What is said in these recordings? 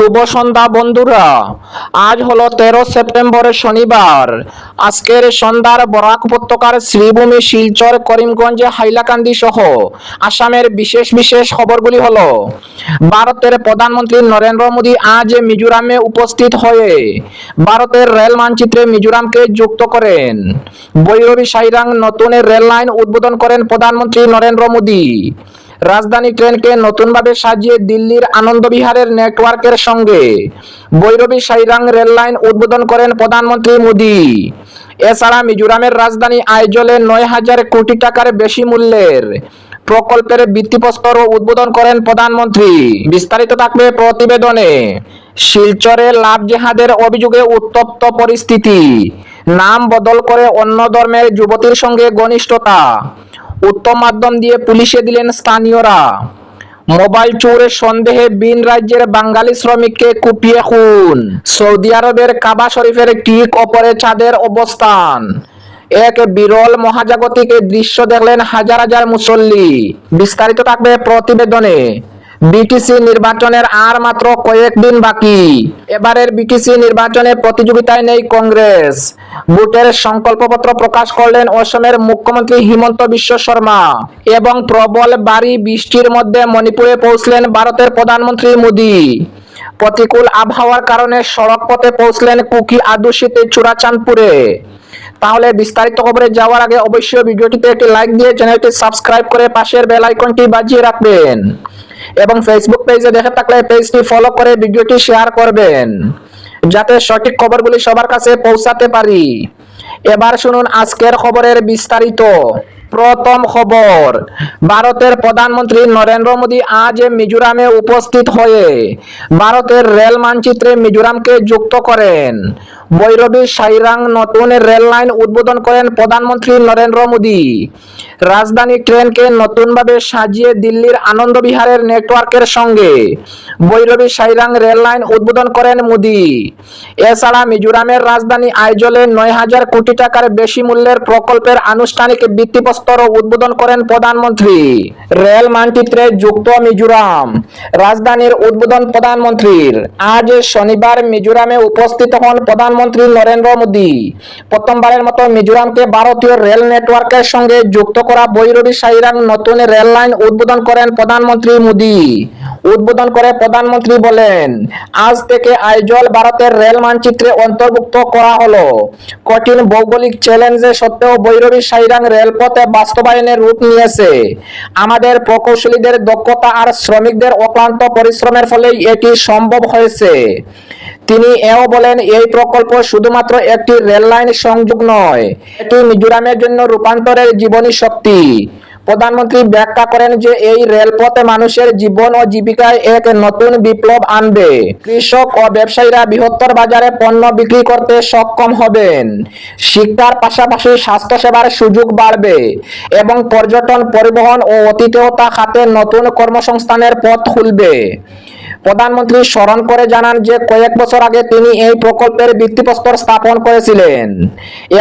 শুভ সন্ধ্যা, বন্ধুরা। আজ হলো তেরো সেপ্টেম্বরের শনিবার। আজকের সন্ধ্যার বরাক উপত্যকার শ্রীভূমি শিলচর, করিমগঞ্জ, হাইলাকান্দি সহ আসামের বিশেষ বিশেষ খবরগুলি হলো, ভারতের প্রধানমন্ত্রী নরেন্দ্র মোদী আজ মিজোরামে উপস্থিত হয়ে ভারতের রেল মানচিত্রে মিজোরামকে যুক্ত করেন। বৈরবী সাইরাং নতুন রেল লাইন উদ্বোধন করেন প্রধানমন্ত্রী নরেন্দ্র মোদী। রাজধানী ট্রেনকে নতুনভাবে সাজিয়ে দিল্লির আনন্দবিহারের নেটওয়ার্কের সঙ্গে। বৈরবী সাইরাং রেললাইন উদ্বোধন করেন প্রধানমন্ত্রী মোদী। এছাড়া মিজোরামের রাজধানী আইজলে নয় হাজার কোটি টাকার বেশি মূল্যের প্রকল্পের ভিত্তিপ্রস্তর উদ্বোধন করেন প্রধানমন্ত্রী। বিস্তারিত থাকবে প্রতিবেদনে। শিলচরে লাভ জেহাদের অভিযোগে উত্তপ্ত পরিস্থিতি। নাম বদল করে অন্য ধর্মের যুবতীর সঙ্গে ঘনিষ্ঠতা। উত্তম মাধ্যম দিয়ে পুলিশে দিলেন স্থানীয়রা। মোবাইল চোরের সন্দেহে বিন রাজ্যের বাঙালি শ্রমিককে কুপিয়ে খুন। সৌদি আরবের কাবা শরীফের ঠিক অপরে চাঁদের অবস্থান। এক বিরল মহাজাগতিক দৃশ্য দেখলেন হাজার হাজার মুসল্লি। বিস্তারিত থাকবে প্রতিবেদনে। বিটিসি নির্বাচনের আর মাত্র কয়েকদিন বাকি। এবারের বিটিসি নির্বাচনে প্রতিযোগিতায় নেই কংগ্রেস। ভোটের সংকল্পপত্র প্রকাশ করলেন অসমের মুখ্যমন্ত্রী হিমন্ত বিশ্ব শর্মা এবং প্রবল বাড়ি বৃষ্টির মধ্যে মণিপুরে পৌঁছলেন ভারতের প্রধানমন্ত্রী মোদী। প্রতিকূল আবহাওয়ার কারণে সড়ক পথে পৌঁছলেন কুকি আদুষিতে চূড়াচাঁদপুরে। তাহলে বিস্তারিত খবরে যাওয়ার আগে অবশ্যই ভিডিওটিতে একটি লাইক দিয়ে চ্যানেলটি সাবস্ক্রাইব করে পাশের বেল আইকনটি বাজিয়ে রাখবেন। এবং ফেসবুক পেজে দেখে থাকলে পেজটি ফলো করে ভিডিওটি শেয়ার করবেন, যাতে সঠিক খবরগুলি সবার কাছে পৌঁছাতে পারি। এবার শুনুন আজকের খবরের বিস্তারিত। প্রথম খবর, ভারতের প্রধানমন্ত্রী নরেন্দ্র মোদী আজ মিজোরামে উপস্থিত হয়ে ভারতের রেল মানচিত্রে মিজোরামকে যুক্ত করেন। বৈরবী সাইরাং নতুন রেল লাইন উদ্বোধন করেন প্রধানমন্ত্রী নরেন্দ্র মোদী। রাজধানী ট্রেনকে নতুনভাবে সাজিয়ে দিল্লির আনন্দবিহারের নেটওয়ার্কের সঙ্গে। বৈরবী সাইরাং রেল লাইন উদ্বোধন করেন মোদী। এছাড়া মিজোরামের রাজধানী আইজলে নয় হাজার কোটি টাকার বেশি মূল্যের প্রকল্পের আনুষ্ঠানিক ভিত্তিপ্রস্তর উদ্বোধন করেন প্রধানমন্ত্রী। রেল মানচিত্রে যুক্ত মিজোরাম। রাজধানীর উদ্বোধন প্রধানমন্ত্রীর। আজ শনিবার মিজোরামে উপস্থিত হন প্রধানমন্ত্রী নরেন্দ্র মোদী। প্রথমবারের মতো মিজোরামকে ভারতীয় রেল নেটওয়ার্কের সঙ্গে যুক্ত করা বৈরবী সাইরাং নতুন রেল লাইন উদ্বোধন করেন প্রধানমন্ত্রী মোদী। উদ্বোধন করে প্রধানমন্ত্রী বলেন, আজ থেকে আইজল ভারতের রেল মানচিত্রে অন্তর্ভুক্ত করা হলো। কঠিন ভৌগোলিক চ্যালেঞ্জে সত্ত্বেও বৈরবী সাইরাং রেলপথে বাস্তবায়নের রূপ নিয়েছে। আমাদের প্রকৌশলীদের দক্ষতা আর শ্রমিকদের অক্লান্ত পরিশ্রমের ফলেই এটি সম্ভব হয়েছে। তিনি এও বলেন, এই প্রকল্প শুধুমাত্র একটি রেল লাইন সংযোগ নয়, এটি মিজোরামের জন্য রূপান্তরের জীবনী শক্তি। প্রধানমন্ত্রী ব্যাখ্যা করেন যে এই রেলপথে মানুষের জীবন ও জীবিকায় এক নতুন বিপ্লব আনবে। কৃষক ও ব্যবসায়ীরা বৃহত্তর বাজারে পণ্য বিক্রি করতে সক্ষম হবেন। শিক্ষার পাশাপাশি স্বাস্থ্যসেবার সুযোগ বাড়বে এবং পর্যটন, পরিবহন ও অতিথেয়তা খাতে নতুন কর্মসংস্থানের পথ খুলবে। প্রধানমন্ত্রী স্মরণ করে জানান যে কয়েক বছর আগে তিনি এই প্রকল্পের ভিত্তিপ্রস্তর স্থাপন করেছিলেন।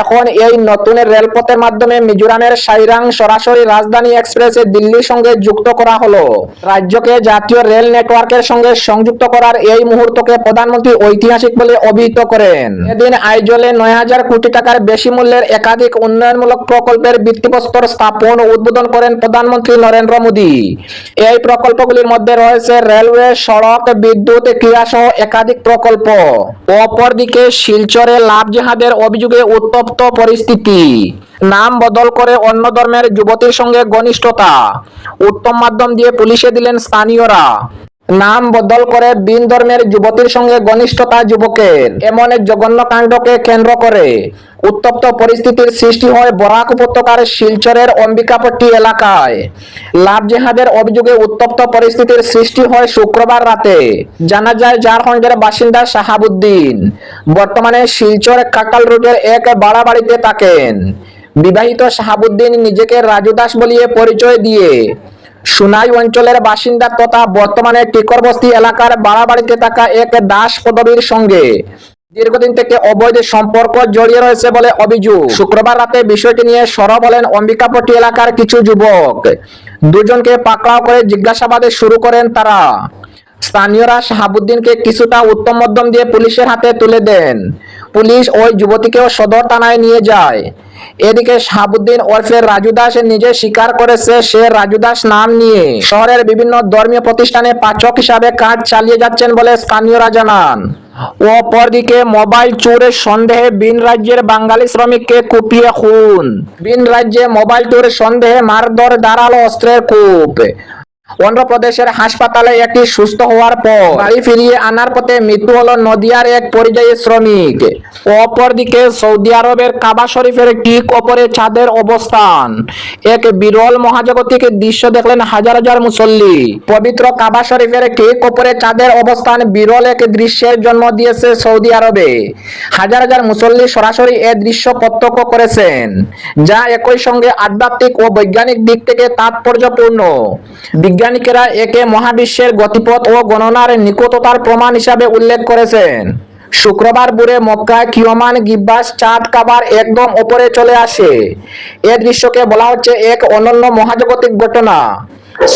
এখন এই নতুন রেলপথের মাধ্যমে মিজোরামের সাইরাং সরাসরি রাজধানী এক্সপ্রেসে দিল্লির সঙ্গে যুক্ত করা হলো। রাজ্যকে জাতীয় রেল নেটওয়ার্কের সঙ্গে সংযুক্ত করার এই মুহূর্তকে প্রধানমন্ত্রী ঐতিহাসিক বলে অভিহিত করেন। এদিন আইজলে নয় হাজার কোটি টাকার বেশি মূল্যের একাধিক উন্নয়নমূলক প্রকল্পের ভিত্তিপ্রস্তর স্থাপন উদ্বোধন করেন প্রধানমন্ত্রী নরেন্দ্র মোদী। এই প্রকল্পগুলির মধ্যে রয়েছে রেলওয়ে, সড়ক, বিদ্যুৎ ক্রিয়া সহ একাধিক প্রকল্প। অপরদিকে শিলচরে লাভ জেহাদের অভিযোগে উত্তপ্ত পরিস্থিতি। নাম বদল করে অন্য ধর্মের যুবতীর সঙ্গে ঘনিষ্ঠতা। উত্তম মাধ্যম দিয়ে পুলিশে দিলেন স্থানীয়রা। নাম বদল করে বিন ধর্মের যুবতীর সঙ্গে ঘনিষ্ঠতা যুবকের। এমন এক জঘন্য কাণ্ডকে কেন্দ্র করে উত্তপ্ত পরিস্থিতির সৃষ্টি হয় বরাক উপত্যকার শিলচরের অম্বিকাপট্টি এলাকায়। লাভ জেহাদের অভিযোগে উত্তপ্ত পরিস্থিতির সৃষ্টি হয় শুক্রবার রাতে। জানা যায় ঝাড়খণ্ডের বাসিন্দা শাহাবুদ্দিন। বর্তমানে শিলচর কাকাল রোডের এক বাড়াবাড়িতে থাকেন। বিবাহিত শাহাবুদ্দিন নিজেকে রাজু দাস বলিয়ে পরিচয় দিয়ে। সুনাই অঞ্চলের বাসিন্দা তথা বর্তমানে টিকরবস্তি এলাকার বাড়াবাড়িতে থাকা এক দাস পদবীর সঙ্গে দীর্ঘদিন থেকে অবৈধ সম্পর্ক জড়িয়ে রয়েছে বলে অভিযোগ। শুক্রবার রাতে বিষয়টি নিয়ে সরব হলেন অম্বিকাপট্টি এলাকার কিছু যুবক। দুজনকে পাকড়াও করে জিজ্ঞাসাবাদে শুরু করেন তারা। স্থানীয়রা শাহাবুদ্দিনকে কিছুটা উত্তম মধ্যম দিয়ে পুলিশের হাতে তুলে দেন। পুলিশ ওই যুবতীকেও সদর থানায় নিয়ে যায়। এদিকে শাহাবুদ্দিন ওরফে রাজু দাস নিজে স্বীকার করেছে সে রাজু দাস নাম নিয়ে। শহরের বিভিন্ন ধর্মীয় প্রতিষ্ঠানে পাচক হিসাবে কাজ চালিয়ে যাচ্ছেন বলে স্থানীয়রা জানান। অপরদিকে মোবাইল চোরের সন্দেহে বিন রাজ্যের বাঙালি শ্রমিককে কুপিয়ে খুন। বিন রাজ্যে মোবাইল চোরের সন্দেহে মারধর দাঁড়াল অস্ত্রের কূপ। অন্ধ্রপ্রদেশের হাসপাতালে একটি সুস্থ হওয়ার পর বাড়ি ফিরিয়ে আনার পথে মৃত্যু হলো নদিয়ার এক পরিযায়ী শ্রমিক। অপরদিকে সৌদি আরবের কাবা শরীফের ঠিক ওপরে ছাদের অবস্থান। এক বিরল মহাজাগতিক দৃশ্য দেখলেন হাজার হাজার মুসল্লি। পবিত্র কাবা শরীফের ঠিক ওপরে চাঁদের অবস্থান বিরল এক দৃশ্যের জন্ম দিয়েছে সৌদি আরবে। হাজার হাজার মুসল্লি সরাসরি এ দৃশ্য প্রত্যক্ষ করেছেন, যা একই সঙ্গে আধ্যাত্মিক ও বৈজ্ঞানিক দিক থেকে তাৎপর্যপূর্ণ। বিজ্ঞানীরা একে মহাবিশ্বের গতিপথ ও গণনার নিকটতার প্রমাণ হিসাবে উল্লেখ করেছেন। শুক্রবার ভোরে মক্কায় কিয়মান, গিব্বাস, চাঁদ, কাবার একদম ওপরে চলে আসে। এ দৃশ্যকে বলা হচ্ছে এক অনন্য মহাজাগতিক ঘটনা।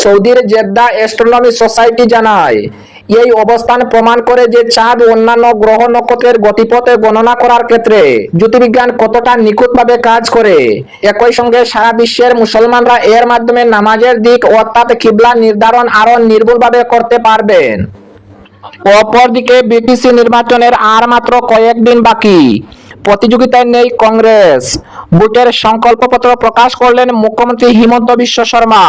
সৌদির জেদ্দা অ্যাস্ট্রোনমি সোসাইটি জানায় এই অবস্থান প্রমাণ করে যে চাঁদ অন্যান্য গ্রহ নক্ষত্রের গতিপথে গণনা করার ক্ষেত্রে জ্যোতির্বিজ্ঞান কতটা নিখুঁতভাবে কাজ করে। একই সঙ্গে সারা বিশ্বের মুসলমানরা এর মাধ্যমে নামাজের দিক অর্থাৎ কিবলা নির্ধারণ আরও নির্ভুলভাবে করতে পারবেন। অপরদিকে বিটিসি নির্বাচনের আর মাত্র কয়েকদিন বাকি। প্রতিযোগিতায় নেই কংগ্রেস। ভোটের সংকল্পপত্র প্রকাশ করলেন মুখ্যমন্ত্রী হিমন্ত বিশ্ব শর্মা।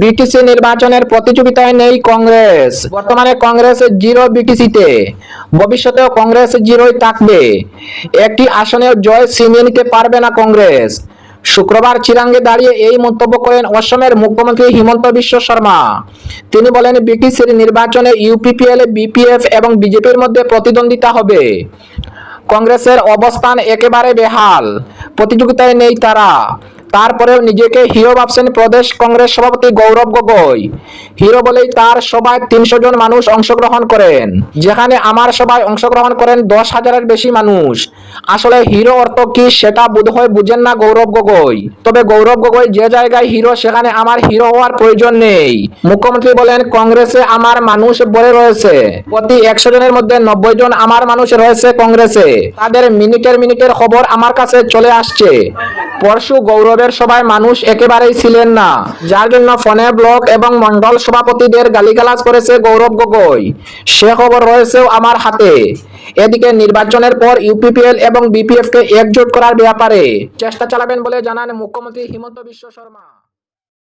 বিটিসি নির্বাচনের প্রতিযোগিতায় নেই কংগ্রেস। বর্তমানে কংগ্রেস জিরো বিটিসিতে ভবিষ্যতেও কংগ্রেস জিরোই থাকবে। একটি আসনেও জয় ছিনিয়ে নিতে পারবে না কংগ্রেস। শুক্রবার চিরাঙ্গে দাঁড়িয়ে এই মন্তব্য করেন অসমের মুখ্যমন্ত্রী হিমন্ত বিশ্ব শর্মা। তিনি বলেন বিটিসির নির্বাচনে ইউপিপিএল বিপিএফ এবং বিজেপির মধ্যে প্রতিদ্বন্দ্বিতা হবে। কংগ্রেসের অবস্থান একেবারে বেহাল। প্রতিযোগিতায় নেই তারা। তারপরেও নিজেকে হিরো ভাবছেন প্রদেশ কংগ্রেস সভাপতি গৌরব গগৈ। হিরো বলেই তার সভায় তিনশো জন মানুষ অংশগ্রহণ করেন, যেখানে আমার সভায় অংশগ্রহণ করেন দশ হাজারের বেশি মানুষ। আসলে হিরো অর্থ কি সেটা বোধহয় বুঝেন না গৌরব গগৈ। তবে গৌরব গগৈ যে জায়গায় হিরো, সেখানে আমার হিরো হওয়ার প্রয়োজন নেই। মুখ্যমন্ত্রী বলেন, কংগ্রেসে আমার মানুষ বলে রয়েছে। প্রতি একশো জনের মধ্যে নব্বই জন আমার মানুষ রয়েছে কংগ্রেসে। তাদের মিনিটের মিনিটের খবর আমার কাছে চলে আসছে। পরশু গৌরবের সভায় মানুষ একেবারেই ছিলেন না। যার জন্য ফোনে ব্লক এবং মন্ডল সভাপতিদের গালিগালাজ করেছে গৌরব গগৈ। সে খবর রয়েছে আমার হাতে। এদিকে নির্বাচনের পর ইউপিপিএল এবং বিপিএফকে একজোট করার ব্যাপারে। চেষ্টা চালাবেন বলে জানান মুখ্যমন্ত্রী হিমন্ত বিশ্ব শর্মা।